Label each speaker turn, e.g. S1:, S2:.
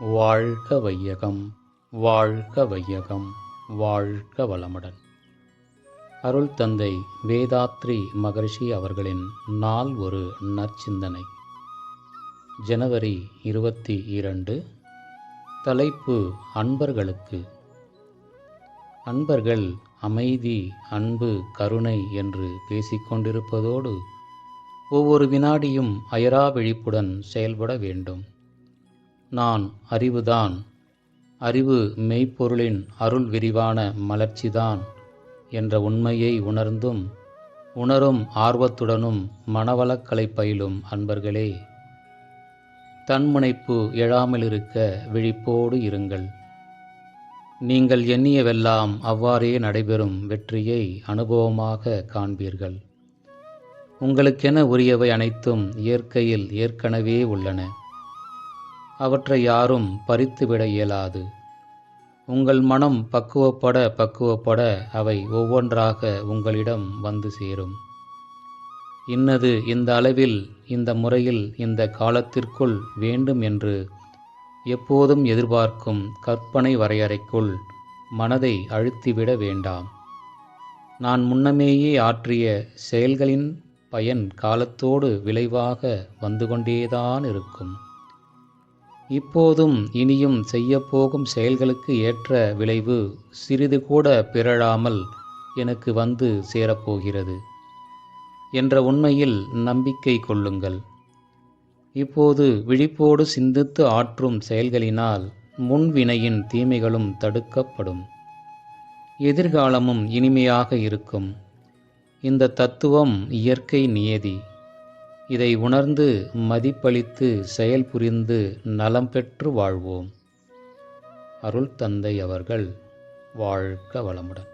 S1: வாழ்க வையகம் வாழ்க வையகம் வாழ்க வளமுடன். அருள் தந்தை வேதாத்ரி மகரிஷி அவர்களின் நாள் ஒரு நற்சிந்தனை. ஜனவரி இருபத்தி இரண்டு தலைப்பு அன்பர்களுக்கு. அன்பர்கள் அமைதி அன்பு கருணை என்று பேசிக்கொண்டிருப்பதோடு ஒவ்வொரு வினாடியும் அயரா விழிப்புடன் செயல்பட வேண்டும். நான் அறிவுதான். அறிவு மெய்ப்பொருளின் அருள் விரிவான மலர்ச்சிதான் என்ற உண்மையை உணர்ந்தும் உணரும் ஆர்வத்துடனும் மனவளக்கலை பயிலும் அன்பர்களே தன்முனைப்பு எழாமலிருக்க விழிப்போடு இருங்கள். நீங்கள் எண்ணியவெல்லாம் அவ்வாறே நடைபெறும் வெற்றியை அனுபவமாக காண்பீர்கள். உங்களுக்கென உரியவை அனைத்தும் இயற்கையில் ஏற்கனவே உள்ளன. அவற்றை யாரும் பறித்துவிட இயலாது. உங்கள் மனம் பக்குவப்பட பக்குவப்பட அவை ஒவ்வொன்றாக உங்களிடம் வந்து சேரும். இன்னது இந்த அளவில் இந்த முறையில் இந்த காலத்திற்குள் வேண்டும் என்று எப்போதும் எதிர்பார்க்கும் கற்பனை வரையறைக்குள் மனதை அழுத்திவிட வேண்டாம். நான் முன்னமேயே ஆற்றிய செயல்களின் பயன் காலத்தோடு விளைவாக வந்து கொண்டேதான் இருக்கும். இப்போதும் இனியும் செய்யப்போகும் செயல்களுக்கு ஏற்ற விளைவு சிறிது கூட பிறழாமல் எனக்கு வந்து சேரப்போகிறது என்ற உண்மையில் நம்பிக்கை கொள்ளுங்கள். இப்போது விழிப்போடு சிந்தித்து ஆற்றும் செயல்களினால் முன்வினையின் தீமைகளும் தடுக்கப்படும். எதிர்காலமும் இனிமையாக இருக்கும். இந்த தத்துவம் இயற்கை நியதி. இதை உணர்ந்து மதிப்பளித்து செயல் புரிந்து நலம் பெற்று வாழ்வோம். அருள் தந்தை அவர்கள் வாழ்க வளமுடன்.